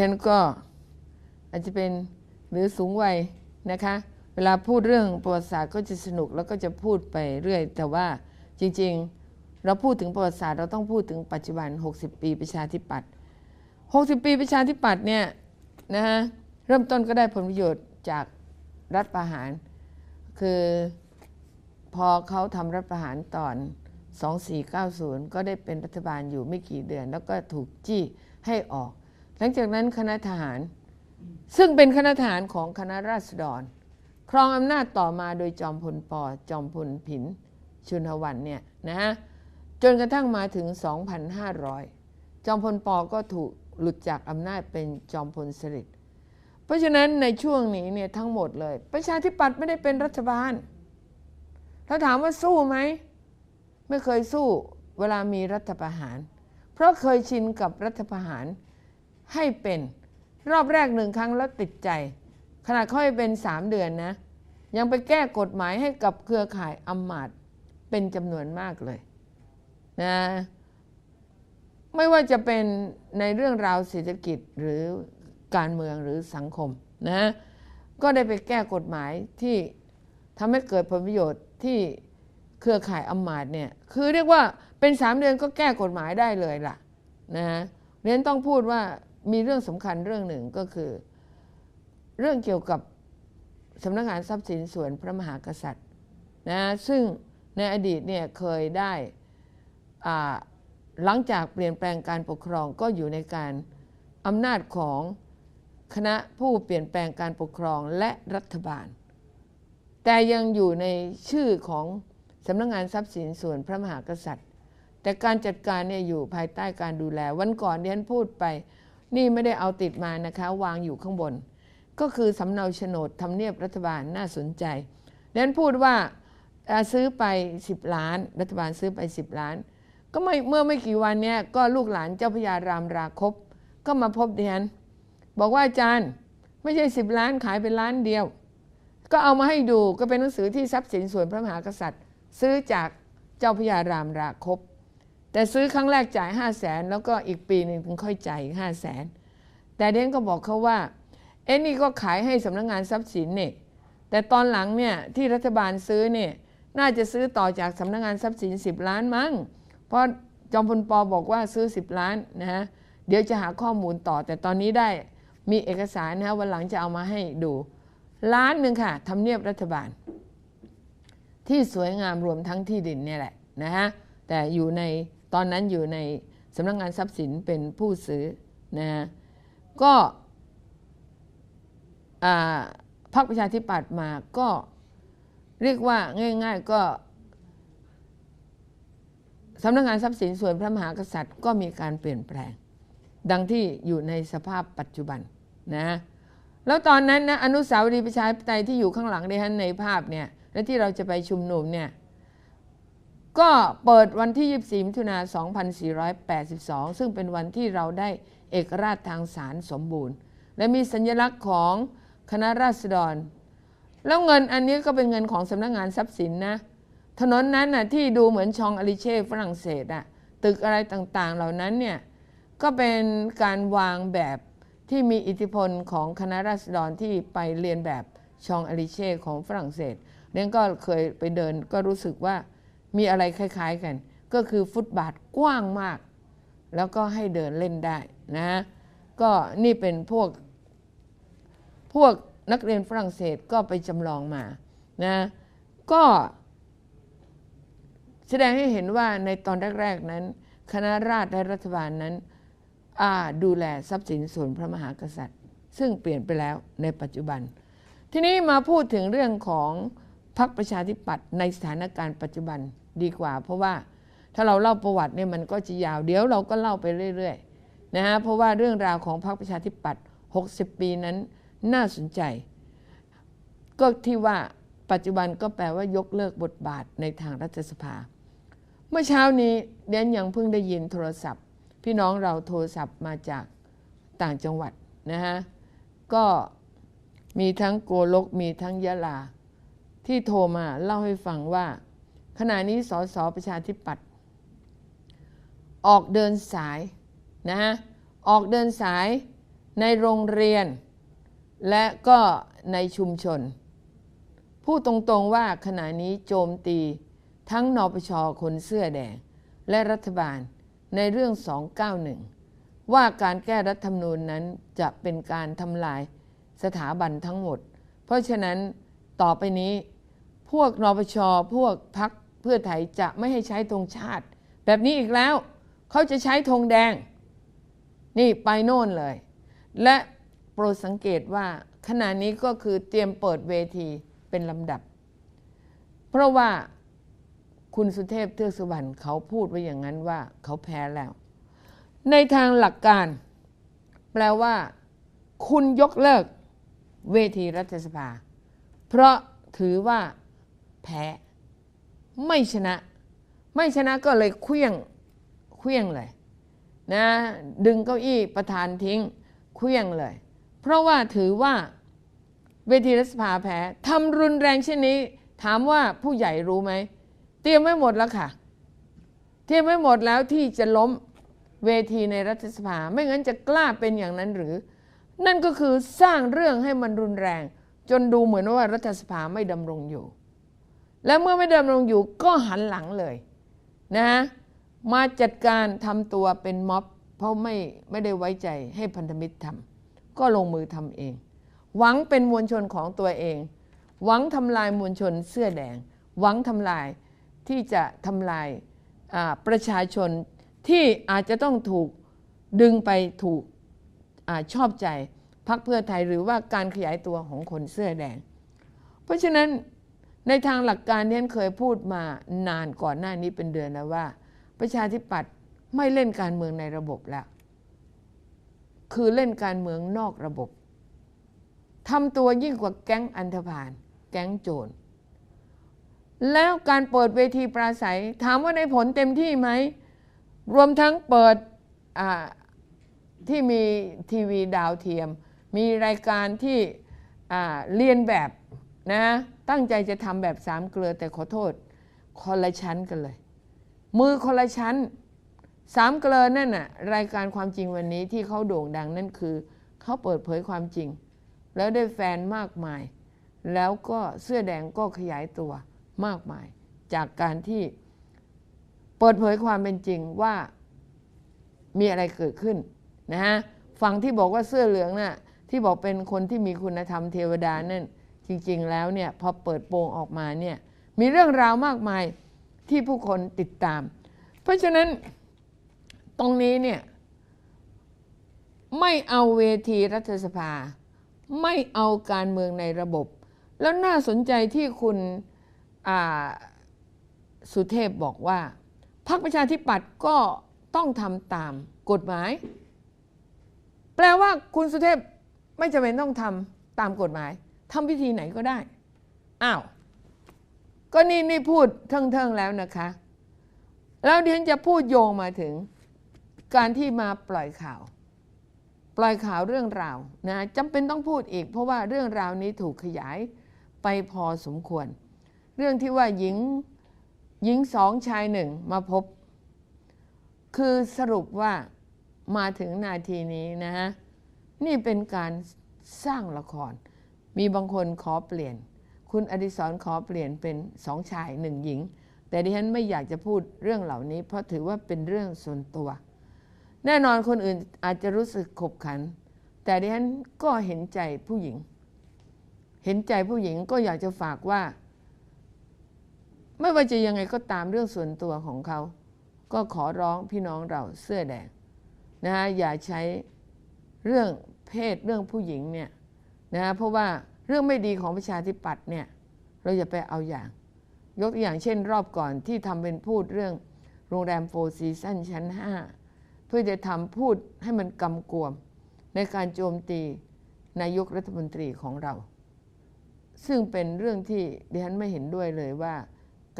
ฉันก็อาจจะเป็นหรือสูงวัยนะคะ เวลาพูดเรื่องประวัติศาสตร์ก็จะสนุกแล้วก็จะพูดไปเรื่อย แต่ว่าจริงๆ เราพูดถึงประวัติศาสตร์เราต้องพูดถึงปัจจุบัน 60 ปีประชาธิปัตย์60 ปีประชาธิปัตย์เนี่ยนะฮะเริ่มต้นก็ได้ผลประโยชน์จากรัฐประหาร คือพอเขาทำรัฐประหารตอน 2490 ก็ได้เป็นรัฐบาลอยู่ไม่กี่เดือน แล้วก็ถูกจี้ให้ออก หลังจากนั้นคณะทหาร ซึ่งเป็นคณะทหารของคณะราษฎร ครองอำนาจต่อมาโดยจอมพลปอจอมพลผิน ชุนหวันเนี่ยนะฮะจนกระทั่งมาถึง 2,500 จอมพลปอก็ถูกหลุดจากอำนาจเป็นจอมพลสฤษดิ์เพราะฉะนั้นในช่วงนี้เนี่ยทั้งหมดเลย ประชาธิปัตย์ไม่ได้เป็นรัฐบาลถ้าถามว่าสู้ไหม ไม่เคยสู้เวลามีรัฐประหาร เพราะเคยชินกับรัฐประหาร ให้เป็น รอบแรกหนึ่งครั้งแล้วติดใจ ขนาดเขาให้เป็นสามเดือนนะ ยังไปแก้กฎหมายให้กับเครือข่ายอำมาตย์เป็นจำนวนมากเลยนะไม่ว่าจะเป็นในเรื่องราวเศรษฐกิจหรือการเมืองหรือสังคมนะก็ได้ไปแก้กฎหมายที่ทำให้เกิดผลประโยชน์ที่เครือข่ายอำมาตย์เนี่ยคือเรียกว่าเป็นสามเดือนก็แก้กฎหมายได้เลยล่ะนะเรียนต้องพูดว่า มีเรื่องสำคัญเรื่องหนึ่งก็คือ เรื่องเกี่ยวกับสำนักงานทรัพย์สินส่วนพระมหากษัตริย์นะซึ่งในอดีตเนี่ยเคยได้หลังจากเปลี่ยนแปลงการปกครองก็อยู่ในการอำนาจของคณะผู้เปลี่ยนแปลงการปกครองและรัฐบาล แต่ยังอยู่ในชื่อของสำนักงานทรัพย์สินส่วนพระมหากษัตริย์ แต่การจัดการเนี่ยอยู่ภายใต้การดูแล วันก่อนเรียนพูดไป นี่ไม่ได้เอาติดมานะคะ วางอยู่ข้างบน ก็คือสำเนาโฉนดทำเนียบรัฐบาลน่าสนใจเรียนพูดว่าซื้อไป 10 ล้าน รัฐบาลซื้อไป 10 ล้าน ก็ไม่เมื่อไม่กี่วันเนี้ยก็ลูกหลานเจ้าพญารามราคบ ก็มาพบเดียนบอกว่าอาจารย์ไม่ใช่ 10 ล้านขายเป็นล้านเดียว ก็เอามาให้ดูก็เป็นหนังสือที่ทรัพย์สินส่วนพระมหากษัตริย์ ซื้อจากเจ้าพญารามราคบ แต่ซื้อครั้งแรกจ่าย5 0 0แสนแล้วก็อีกปีหนึ่งถึงค่อยจ่ายห้าแสนแต่เดนก็บอกเขาว่าเอ็นี่ก็ขายให้สำนักงงานทรัพย์สินเนี่ยแต่ตอนหลังเนี่ยที่รัฐบาลซื้อเนี่ยน่าจะซื้อต่อจากสำนักงงานทรัพย์สิน 10 ล้านมั้ง เพราะจอมพลปอบอกว่าซื้อ 10 ล้านนะฮะเดี๋ยวจะหาข้อมูลต่อ แต่ตอนนี้ได้มีเอกสารนะฮะวันหลังจะเอามาให้ดูล้านหนึ่งค่ะทำเนียบรัฐบาล ที่สวยงามรวมทั้งที่ดินเนี่ยแหละนะฮะแต่อยู่ใน ตอนนั้นอยู่ในสำนักงงานทรัพย์สินเป็นผู้ซื้อนะฮะก็พรรคประชาธิปัตย์มาก็เรียกว่าง่าย ๆ ก็สำนักงานทรัพย์สินส่วนพระมหากษัตริย์ก็มีการเปลี่ยนแปลง ดังที่อยู่ในสภาพปัจจุบันนะแล้วตอนนั้นนะอนุสาวรีย์ประชาธิปไตยที่อยู่ข้างหลังในในภาพเนี่ยและที่เราจะไปชุมนุมเนี่ย ก็เปิดวันที่ 24 มิถุนา 2482 ซึ่งเป็นวันที่เราได้เอกราชทางศาลสมบูรณ์ และมีสัญลักษณ์ของคณะราษฎร แล้วเงินอันนี้ก็เป็นเงินของสำนักงงานทรัพย์สินนะ ถนนนั้นนะที่ดูเหมือนชองอลิเช่ฝรั่งเศสอะตึกอะไรต่างๆ เหล่านั้นเนี่ยก็เป็นการวางแบบที่มีอิทธิพลของคณะราษฎรที่ไปเรียนแบบชองอลิเช่ของฝรั่งเศสเนี่ยก็เคยไปเดินก็รู้สึกว่า มีอะไรคล้าย ๆกัน ก็คือฟุตบาทกว้างมาก แล้วก็ให้เดินเล่นได้นะก็นี่เป็นพวก พวกนักเรียนฝรั่งเศสก็ไปจำลองมานะก็แสดงให้เห็นว่าในตอนแรก ๆนั้น คณะราษฎรและรัฐบาลนั้นดูแลทรัพย์สินส่วนพระมหากษัตริย์ ซึ่งเปลี่ยนไปแล้วในปัจจุบัน ทีนี้มาพูดถึงเรื่องของพรรคประชาธิปัตย์ในสถานการณ์ปัจจุบัน ดีกว่า เพราะว่าถ้าเราเล่าประวัติเนี่ยมันก็จะยาว เดี๋ยวเราก็เล่าไปเรื่อยๆนะฮะเพราะว่าเรื่องราวของพรรคประชาธิปัตย์60 ปีนั้นน่าสนใจ ก็ที่ว่าปัจจุบันก็แปลว่ายกเลิกบทบาทในทางรัฐสภา เมื่อเช้านี้เดนยังเพิ่งได้ยินโทรศัพท์ พี่น้องเราโทรศัพท์มาจากต่างจังหวัดนะฮะก็มีทั้งโกลกมีทั้งยะลา ที่โทรมาเล่าให้ฟังว่า ขณะนี้สสประชาธิปัตย์ออกเดินสายนะฮะออกเดินสายในโรงเรียน และก็ในชุมชน พูดตรงๆว่าขณะนี้โจมตีทั้งนปชคนเสื้อแดง และรัฐบาลในเรื่อง 291 ว่าการแก้รัฐธรรมนูญนั้นจะเป็นการทำลายสถาบันทั้งหมด เพราะฉะนั้นต่อไปนี้พวกนปชพวกพัก พื่อไทยจะไม่ให้ใช้ธงชาติ แบบนี้อีกแล้ว เขาจะใช้ธงแดง นี่ไปโน่นเลย และโปรดสังเกตว่าขณะนี้ก็คือเตรียมเปิดเวทีเป็นลำดับ เพราะว่าคุณสุเทพเทือกสุบรรณเขาพูดไว้อย่างนั้นว่าเขาแพ้แล้ว ในทางหลักการ แปลว่า คุณยกเลิกเวทีรัฐสภา เพราะถือว่าแพ้ ไม่ชนะ ไม่ชนะก็เลยเคลี้ยงเคลี้ยงเลยนะดึงเก้าอี้ประธานทิ้งเคลี้ยงเลย เพราะว่าถือว่าเวทีรัฐสภาแพ้ทำรุนแรงเช่นนี้ ถามว่าผู้ใหญ่รู้ไหมเตรียมไว้หมดแล้วค่ะเตรียมไว้หมดแล้วที่จะล้มเวทีในรัฐสภา ไม่งั้นจะกล้าเป็นอย่างนั้นหรือ นั่นก็คือสร้างเรื่องให้มันรุนแรง จนดูเหมือนว่ารัฐสภาไม่ดำรงอยู่ และเมื่อไม่ดำรงอยู่ก็หันหลังเลยนะมาจัดการทำตัวเป็นม็อบ เพราะไม่ไม่ได้ไว้ใจให้พันธมิตรทำก็ลงมือทำเอง หวังเป็นมวลชนของตัวเอง หวังทำลายมวลชนเสื้อแดง หวังทำลายที่จะทำลายประชาชนที่อาจจะต้องถูกดึงไปถูกอชอบใจพักเพื่อไทยหรือว่าการขยายตัวของคนเสื้อแดง เพราะฉะนั้น ในทางหลักการที่ฉันเคยพูดมานานก่อนหน้านี้เป็นเดือนแล้วว่า ประชาธิปัตย์ไม่เล่นการเมืองในระบบแล้ว คือเล่นการเมืองนอกระบบทำตัวยิ่งกว่าแก๊งอันธพาลแก๊งโจรแล้วการเปิดเวทีปราศัย ถามว่าในผลเต็มที่ไหม รวมทั้งเปิดที่มีทีวีดาวเทียม มีรายการที่เรียนแบบนะ ตั้งใจจะทำแบบสามเกลือแต่ขอโทษคนละชั้นกันเลย มือคนละชั้นสามเกลือนั่นน่ะรายการความจริงวันนี้ที่เขาโด่งดังนั่นคือเขาเปิดเผยความจริง แล้วได้แฟนมากมาย แล้วก็เสื้อแดงก็ขยายตัวมากมาย จากการที่เปิดเผยความเป็นจริงว่ามีอะไรเกิดขึ้นนะฮะฝั่งที่บอกว่าเสื้อเหลืองน่ะที่บอกเป็นคนที่มีคุณธรรมเทวดานั่น จริงๆแล้วเนี่ยพอเปิดโปงออกมาเนี่ยมีเรื่องราวมากมายที่ผู้คนติดตาม เพราะฉะนั้นตรงนี้เนี่ยไม่เอาเวทีรัฐสภา ไม่เอาการเมืองในระบบ แล้วน่าสนใจที่คุณสุเทพบอกว่าพรรคประชาธิปัตย์ก็ต้องทำตามกฎหมาย แปลว่าคุณสุเทพไม่จำเป็นต้องทำตามกฎหมาย ทำพิธีไหนก็ได้ อ้าว ก็นี่นี่พูดเทิงๆแล้วนะคะ แล้วเดี๋ยวจะพูดโยงมาถึงการที่มาปล่อยข่าว ปล่อยข่าวเรื่องราวนะจำเป็นต้องพูดอีก เพราะว่าเรื่องราวนี้ถูกขยายไปพอสมควร เรื่องที่ว่าหญิงหญิงสองชายหนึ่งมาพบ คือสรุปว่ามาถึงนาทีนี้นะฮะ นี่เป็นการสร้างละคร มีบางคนขอเปลี่ยน คุณอดิศรขอเปลี่ยนเป็นสองชายหนึ่งหญิง แต่ดิฉันไม่อยากจะพูดเรื่องเหล่านี้ เพราะถือว่าเป็นเรื่องส่วนตัว แน่นอนคนอื่นอาจจะรู้สึกขบขัน แต่ดิฉันก็เห็นใจผู้หญิง เห็นใจผู้หญิงก็อยากจะฝากว่า ไม่ว่าจะยังไงก็ตามเรื่องส่วนตัวของเขา ก็ขอร้องพี่น้องเราเสื้อแดงนะฮะอย่าใช้เรื่องเพศเรื่องผู้หญิงเนี่ย นะเพราะว่าเรื่องไม่ดีของประชาธิปัตย์เนี่ยเราอย่าไปเอาอย่าง ยกตัวอย่างเช่นรอบก่อนที่ทำเป็นพูดเรื่องโรงแรมโฟร์ซีซั่นชั้น 5 เพื่อจะทำพูดให้มันกำกวม ในการโจมตีนายกรัฐมนตรีของเรา ซึ่งเป็นเรื่องที่ดิฉันไม่เห็นด้วยเลยว่า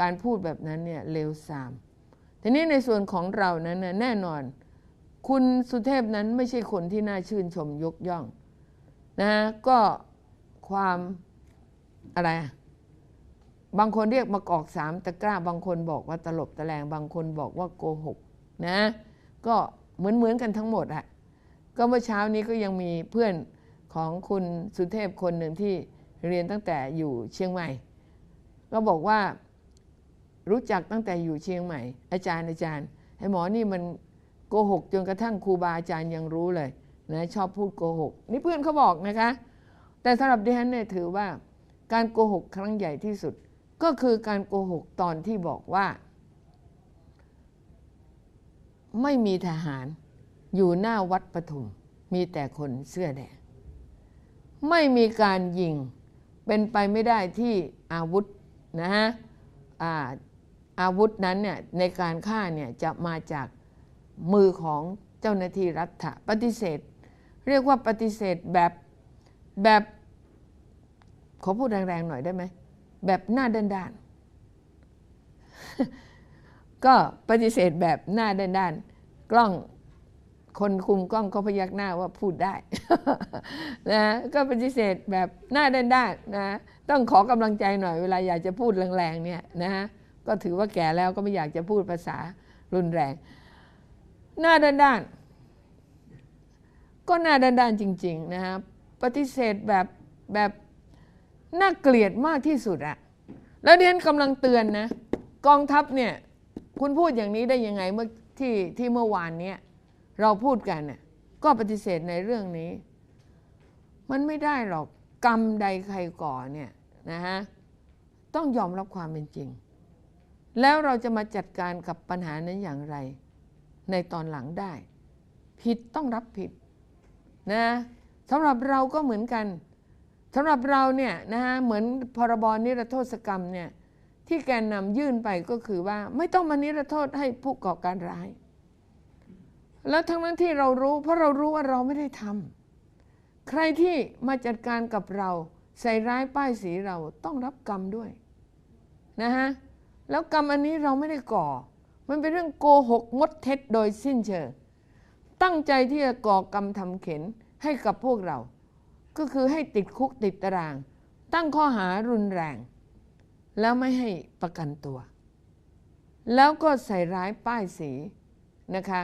การพูดแบบนั้นเนี่ยเลวทรามทีนี้ในส่วนของเรานั้นแน่นอน คุณสุเทพนั้นไม่ใช่คนที่น่าชื่นชมยกย่อง นะก็ความอะไร บางคนเรียกมากอกสามตะกร้า บางคนบอกว่าตลบตะแลงบางคนบอกว่าโกหกนะ ก็เหมือนเหมือนกันทั้งหมดอะก็เมื่อเช้านี้ก็ยังมีเพื่อนของคุณสุเทพคนหนึ่งที่เรียนตั้งแต่อยู่เชียงใหม่ ก็บอกว่ารู้จักตั้งแต่อยู่เชียงใหม่ อาจารย์อาจารย์ไอ้หมอนี่มันโกหกจนกระทั่งครูบาอาจารย์ยังรู้เลย นะชอบพูดโกหก นี่เพื่อนเขาบอกนะคะ แต่สำหรับดิฉันเนี่ยถือว่าการโกหกครั้งใหญ่ที่สุด ก็คือการโกหกตอนที่บอกว่า ไม่มีทหารอยู่หน้าวัดปทุม มีแต่คนเสื้อแดงไม่มีการยิงเป็นไปไม่ได้ที่อาวุธนะฮะอาอาวุธนั้นเนี่ยในการฆ่าเนี่ยจะมาจากมือของเจ้าหน้าที่รัฐปฏิเสธ เรียกว่าปฏิเสธแบบแบบขอพูดแรงๆหน่อยได้ไหม แบบหน้าด้านๆก็ปฏิเสธแบบหน้าด้านๆกล้องคนคุมกล้องก็พยักหน้าว่าพูดได้นะก็ปฏิเสธแบบหน้าด้านๆนะต้องขอกำลังใจหน่อยเวลาอยากจะพูดแรงๆเนี่ยนะก็ถือว่าแก่แล้วก็ไม่อยากจะพูดภาษารุนแรง หน้าด้านๆ ก็หน้าด้านๆจริง ๆ นะฮะปฏิเสธแบบแบบน่าเกลียดมากที่สุดอะแล้วเดียนกำลังเตือนนะ กองทัพเนี่ย คุณพูดอย่างนี้ได้ยังไงเมื่อที่ที่เมื่อวานเนี้ยเราพูดกันเนี่ยก็ปฏิเสธในเรื่องนี้ มันไม่ได้หรอกกรรมใดใครก่อเนี่ยนะฮะต้องยอมรับความเป็นจริง แล้วเราจะมาจัดการกับปัญหานั้นอย่างไร ในตอนหลังได้ ผิดต้องรับผิด นะสำหรับเราก็เหมือนกันสำหรับเราเนี่ยนะฮะเหมือนพรบนิรโทษกรรมเนี่ยที่แกนนำยื่นไปก็คือว่า ไม่ต้องมานิรโทษให้ผู้ก่อการร้าย แล้วทั้งนั้นที่เรารู้ เพราะเรารู้ว่าเราไม่ได้ทำใครที่มาจัดการกับเราใส่ร้ายป้ายสีเราต้องรับกรรมด้วยนะฮะแล้วกรรมอันนี้เราไม่ได้ก่อ มันเป็นเรื่องโกหกมดเท็จโดยสิ้นเชิง ตั้งใจที่จะก่อกรรมทำเข็นให้กับพวกเรา ก็คือให้ติดคุกติดตาราง ตั้งข้อหารุนแรง แล้วไม่ให้ประกันตัว แล้วก็ใส่ร้ายป้ายสีนะคะ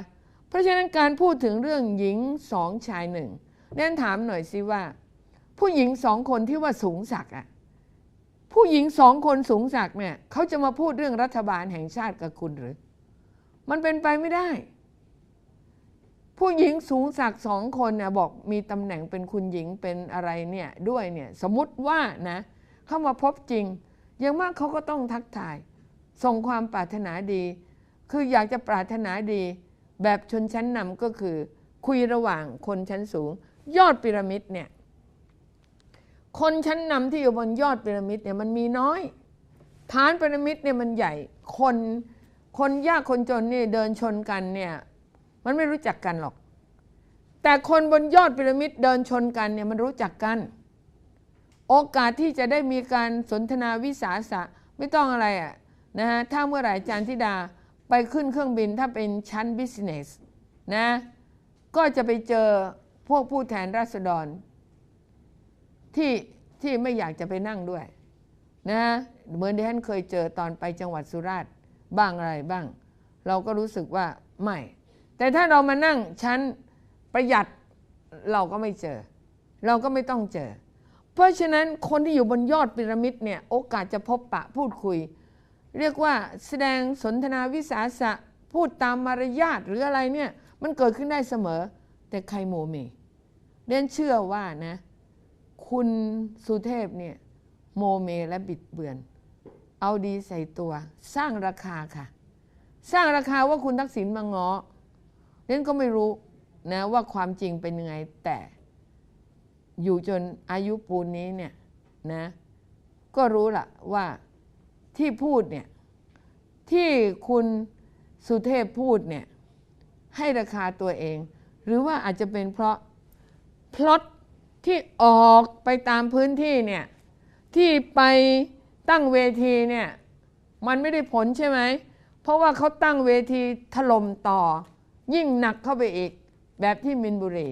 เพราะฉะนั้นการพูดถึงเรื่องหญิงสองชายหนึ่งเน้นถามหน่อยสิว่า ผู้หญิงสองคนที่ว่าสูงศักอะผู้หญิงสองคนสูงศักเนี่ยเขาจะมาพูดเรื่องรัฐบาลแห่งชาติกับคุณหรือ มันเป็นไปไม่ได้ ผู้หญิงสูงศักดิ์สองคนเนี่ยบอกมีตำแหน่งเป็นคุณหญิงเป็นอะไรเนี่ยด้วยเนี่ยสมมติว่านะเข้ามาพบจริง อย่างมากเขาก็ต้องทักทาย ส่งความปรารถนาดี คืออยากจะปรารถนาดี แบบชนชั้นนำก็คือ คุยระหว่างคนชั้นสูง ยอดพีระมิดเนี่ยคนชั้นนำที่อยู่บนยอดพีระมิดเนี่ยมันมีน้อย ฐานพีระมิดเนี่ยมันใหญ่คนคนยากคนจนนี่เดินชนกันเนี่ย มันไม่รู้จักกันหรอก แต่คนบนยอดพีระมิดเดินชนกันเนี่ยมันรู้จักกัน โอกาสที่จะได้มีการสนทนาวิสาสะไม่ต้องอะไรอะนะฮะถ้าเมื่อไหร่อาจารย์ธิดาไปขึ้นเครื่องบินถ้าเป็นชั้นบิสเนสนะก็จะไปเจอพวกผู้แทนราษฎร ที่ที่ไม่อยากจะไปนั่งด้วยนะเหมือนที่ท่านเคยเจอตอนไปจังหวัดสุราษฎร์บ้างอะไรบ้าง เราก็รู้สึกว่าไม่ แต่ถ้าเรามานั่งชั้นประหยัดเราก็ไม่เจอ เราก็ไม่ต้องเจอ เพราะฉะนั้นคนที่อยู่บนยอดพีระมิดเนี่ยโอกาสจะพบปะพูดคุย เรียกว่าแสดงสนทนาวิสาสะพูดตามมารยาทหรืออะไรเนี่ยมันเกิดขึ้นได้เสมอ แต่ใครโมเมเรียนเชื่อว่านะคุณสุเทพเนี่ยโมเมและบิดเบือน เอาดีใส่ตัว สร้างราคาค่ะ สร้างราคาว่าคุณทักษิณมางอ เรียนก็ไม่รู้นะว่าความจริงเป็นยังไงแต่อยู่จนอายุปูนนี้เนี่ยนะก็รู้ละว่าที่พูดเนี่ยที่คุณสุเทพพูดเนี่ยให้ราคาตัวเอง หรือว่าอาจจะเป็นเพราะพลอตที่ออกไปตามพื้นที่เนี่ยที่ไปตั้งเวทีเนี่ยมันไม่ได้ผลใช่ไหม เพราะว่าเขาตั้งเวทีถล่มต่อ ยิ่งหนักเข้าไปอีกแบบที่มินบุรี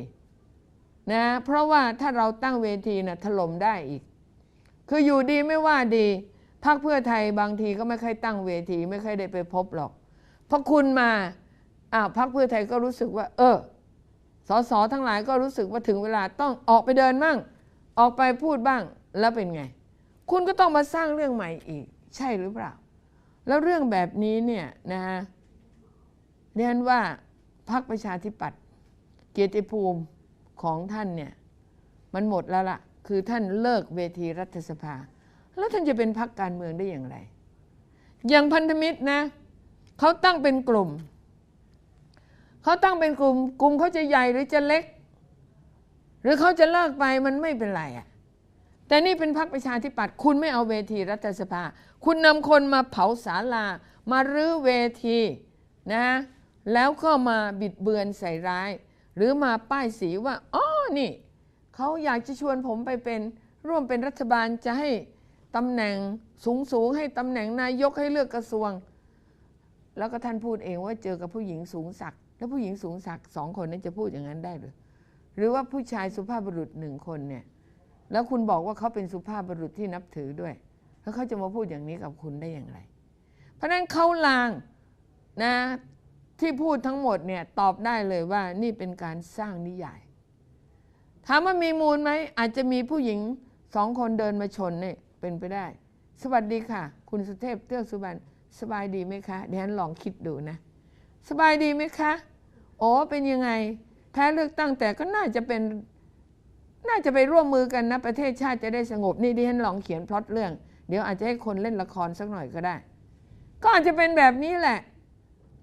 นะเพราะว่าถ้าเราตั้งเวทีนะ่ะถล่มได้อีก คืออยู่ดีไม่ว่าดีพรรคเพื่อไทยบางทีก็ไม่ค่อยตั้งเวที ไม่ค่อยได้ไปพบหรอกเพราะคุณมาอ้าวพรรคเพื่อไทยก็รู้สึกว่า เออสสทั้งหลายก็รู้สึกว่าถึงเวลาต้องออกไปเดินบ้าง ออกไปพูดบ้างแล้วเป็นไง คุณก็ต้องมาสร้างเรื่องใหม่อีก ใช่หรือเปล่า แล้วเรื่องแบบนี้เนี่ยนะฮะเรียนว่า พรรคประชาธิปัตย์เกียรติภูมิของท่านเนี่ยมันหมดแล้วล่ะ คือท่านเลิกเวทีรัฐสภา แล้วท่านจะเป็นพรรคการเมืองได้อย่างไร อย่างพันธมิตรนะเขาตั้งเป็นกลุ่มเขาตั้งเป็นกลุ่ม กลุ่มเขาจะใหญ่หรือจะเล็ก หรือเขาจะเลิกไปมันไม่เป็นไรอะแต่นี่เป็นพรรคประชาธิปัตย์คุณไม่เอาเวทีรัฐสภา คุณนำคนมาเผาศาลามารื้อเวทีนะ แล้วก็มาบิดเบือนใส่ร้าย หรือมาป้ายสีว่าอ๋อนี่เขาอยากจะชวนผมไปเป็นร่วมเป็นรัฐบาลจะให้ตำแหน่งสูงสูงให้ตำแหน่งนายกให้เลือกกระทรวง แล้วก็ท่านพูดเองว่าเจอกับผู้หญิงสูงศักดิ์แล้วผู้หญิงสูงศักดิ์สองคนนั้นจะพูดอย่างนั้นได้หรือหรือว่าผู้ชายสุภาพบุรุษหนึ่งคนเนี่ยแล้วคุณบอกว่าเขาเป็นสุภาพบุรุษที่นับถือด้วย แล้วเขาจะมาพูดอย่างนี้กับคุณได้อย่างไร เพราะฉะนั้นเขาลางนะ ที่พูดทั้งหมดเนี่ยตอบได้เลยว่านี่เป็นการสร้างนิยายถามว่ามีมูลไหมอาจจะมีผู้หญิงสองคนเดินมาชนเนี่ยเป็นไปได้ สวัสดีค่ะ คุณสุเทพเทือสุบรรณสบายดีไหมคะเดี๋ยวฉันลองคิดดูนะ สบายดีไหมคะโอ้เป็นยังไงแพ้เลือกตั้งแต่ก็น่าจะเป็นน่าจะไปร่วมมือกันนะ ประเทศชาติจะได้สงบนี่ดิฉันลองเขียนพล็อตเรื่อง เดี๋ยวอาจจะให้คนเล่นละครสักหน่อยก็ได้ ก็อาจจะเป็นแบบนี้แหละ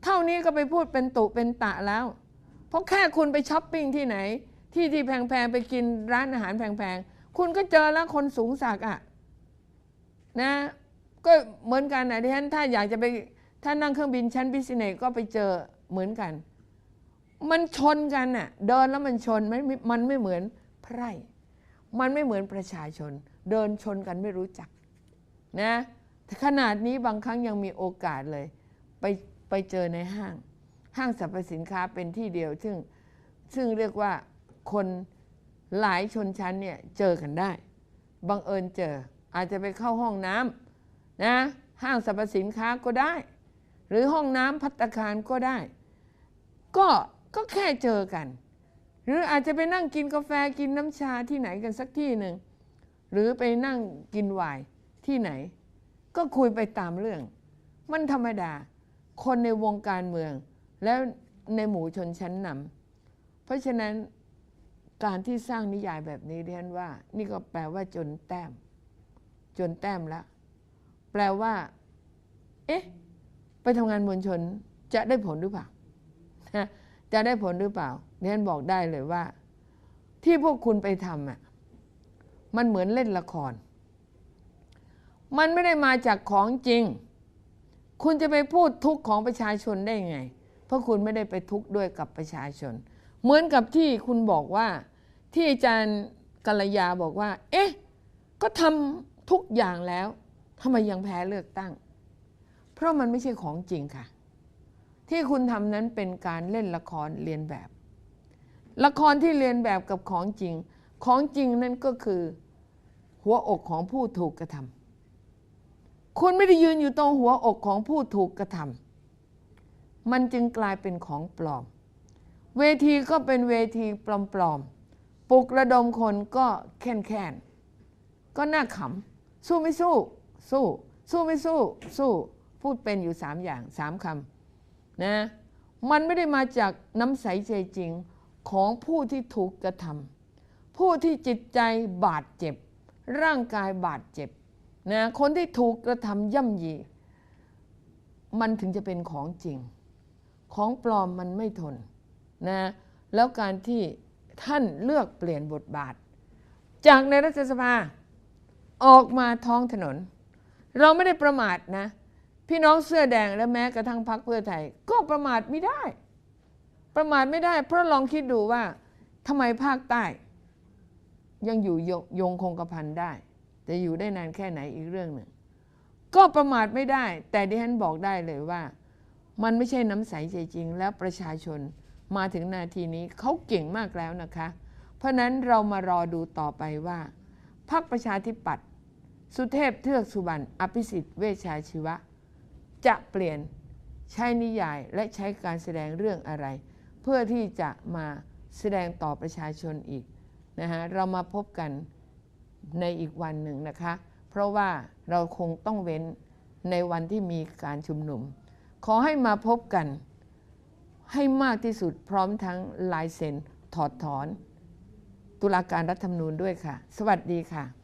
เท่านี้ก็ไปพูดเป็นตุเป็นตะแล้ว เพราะแค่คุณไปช้อปปิ้งที่ไหน ที่ที่แพงๆ ไปกินร้านอาหารแพงๆ คุณก็เจอแล้วคนสูงศักอะนะก็เหมือนกันนะที่ฉันถ้าอยากจะไปถ้านั่งเครื่องบินชั้นบิสเนสก็ไปเจอเหมือนกัน มันชนกันน่ะเดินแล้วมันชนมันไม่มันไม่เหมือนไพร่มันไม่เหมือนประชาชน เดินชนกันไม่รู้จักนะขนาดนี้บางครั้งยังมีโอกาสเลย ไป ไปเจอในห้าง ห้างสรรพสินค้าเป็นที่เดียว ซึ่งซึ่งเรียกว่าคนหลายชนชั้นเนี่ยเจอกันได้ บังเอิญเจออาจจะไปเข้าห้องน้ำนะห้างสรรพสินค้าก็ได้ หรือห้องน้ำพัตคารก็ได้ ก็ก็แค่เจอกัน หรืออาจจะไปนั่งกินกาแฟกินน้ำชาที่ไหนกันสักที่หนึ่งหรือไปนั่งกินไวน์ที่ไหน ก็คุยไปตามเรื่อง มันธรรมดา คนในวงการเมือง แล้วในหมู่ชนชั้นนำเพราะฉะนั้นการที่สร้างนิยายแบบนี้เรียนว่า นี่ก็แปลว่าจนแต้ม จนแต้มแล้วแปลว่า เอ๊ะ ไปทำงานมวลชนจะได้ผลหรือเปล่าจะได้ผลหรือเปล่าเรียนบอกได้เลยว่า ที่พวกคุณไปทำอะมันเหมือนเล่นละคร มันไม่ได้มาจากของจริง คุณจะไปพูดทุกข์ของประชาชนได้ไง เพราะคุณไม่ได้ไปทุกข์ด้วยกับประชาชน เหมือนกับที่คุณบอกว่า ที่อาจารย์กัลยาบอกว่า เอ๊ะ ก็ทำทุกอย่างแล้วทำไมยังแพ้เลือกตั้ง เพราะมันไม่ใช่ของจริงค่ะ ที่คุณทำนั้นเป็นการเล่นละครเรียนแบบ ละครที่เรียนแบบกับของจริง ของจริงนั่นก็คือ หัวอกของผู้ถูกกระทำ คุณไม่ได้ยืนอยู่ตรงหัวอกของผู้ถูกกระทำมันจึงกลายเป็นของปลอม เวทีก็เป็นเวทีปลอมๆปลุกระดมคนก็แค้นแค้นๆก็น่าขำสู้ไม่สู้ สู้ สู้ไม่สู้ สู้ พูดเป็นอยู่สามอย่างสามคำนะมันไม่ได้มาจากน้ำใสใจจริงของผู้ที่ถูกกระทำผู้ที่จิตใจบาดเจ็บ ร่างกายบาดเจ็บ นะคนที่ถูกกระทำย่ำยี มันถึงจะเป็นของจริง ของปลอมมันไม่ทนนะแล้วการที่ท่านเลือกเปลี่ยนบทบาท จากในรัฐสภาออกมาท้องถนน เราไม่ได้ประมาทนะ พี่น้องเสื้อแดงและแม้กระทั่งพรรคเพื่อไทย ก็ประมาทไม่ได้ ประมาทไม่ได้ เพราะลองคิดดูว่าทำไมภาคใต้ ยังอยู่ยงยงคงกระพันได้ จะอยู่ได้นานแค่ไหนอีกเรื่องหนึ่งก็ประมาทไม่ได้ แต่ดิฉันบอกได้เลยว่า มันไม่ใช่น้ำใสใจจริง แล้วประชาชนมาถึงนาทีนี้เขาเก่งมากแล้วนะคะ เพราะนั้นเรามารอดูต่อไปว่าพรรคประชาธิปัตย์สุเทพเทือกสุบรรณอภิสิทธิ์เวชชาชีวะ จะเปลี่ยนใช้นิยายและใช้การแสดงเรื่องอะไร เพื่อที่จะมาแสดงต่อประชาชนอีกนะฮะเรามาพบกัน ในอีกวันหนึ่งนะคะ เพราะว่าเราคงต้องเว้นในวันที่มีการชุมนุม ขอให้มาพบกันให้มากที่สุดพร้อมทั้งลายเซ็นถอดถอน ตุลาการรัฐธรรมนูญด้วยค่ะ สวัสดีค่ะ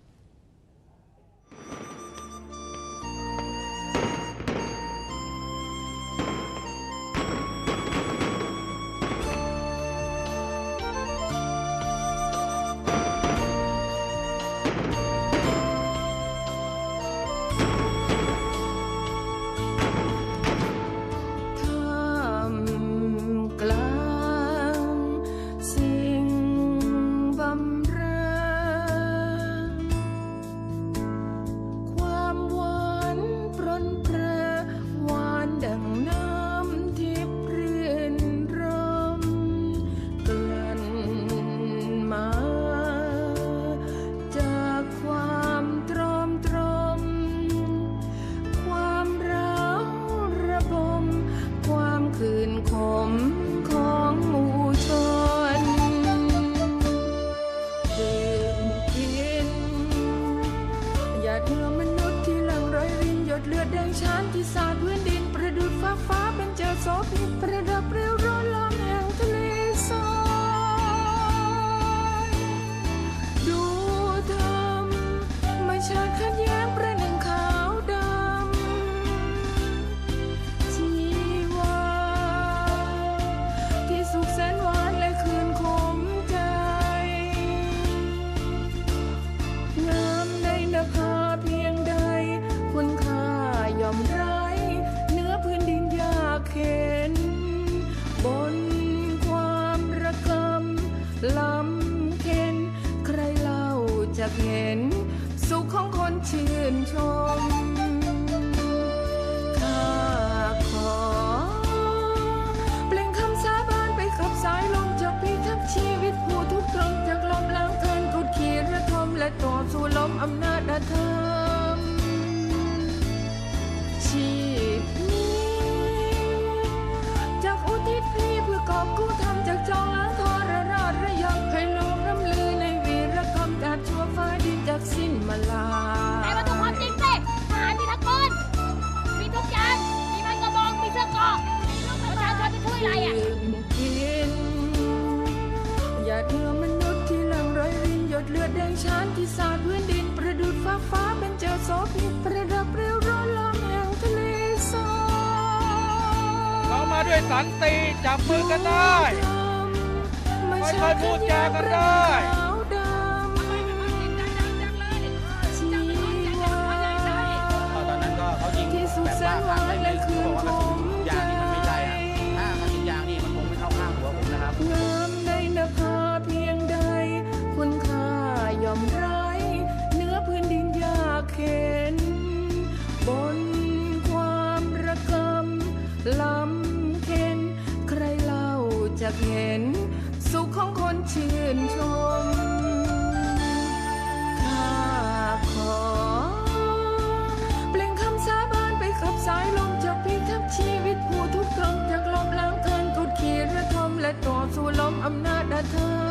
ดังชานที่สาดพื้นดิน ประดุดฟ้าฟ้าเป็นเจอโสพิประดับเร็ว ด้วยสันติจับมือกันได้ค่อยๆพูดจากันได้ตอนนั้นก็เขายิงแบบว่าทางไม่มีเขาบอกว่า กเห็น สุขของคนชื่นชม ข้าขอ เปล่งคำสาบานไปขับสายลมจากพิทักชีวิตผู้ทุกข์ทนจากลมล้างเทินกุดขี่ระทมและต่อสู่ลมอำนาจดาเธอ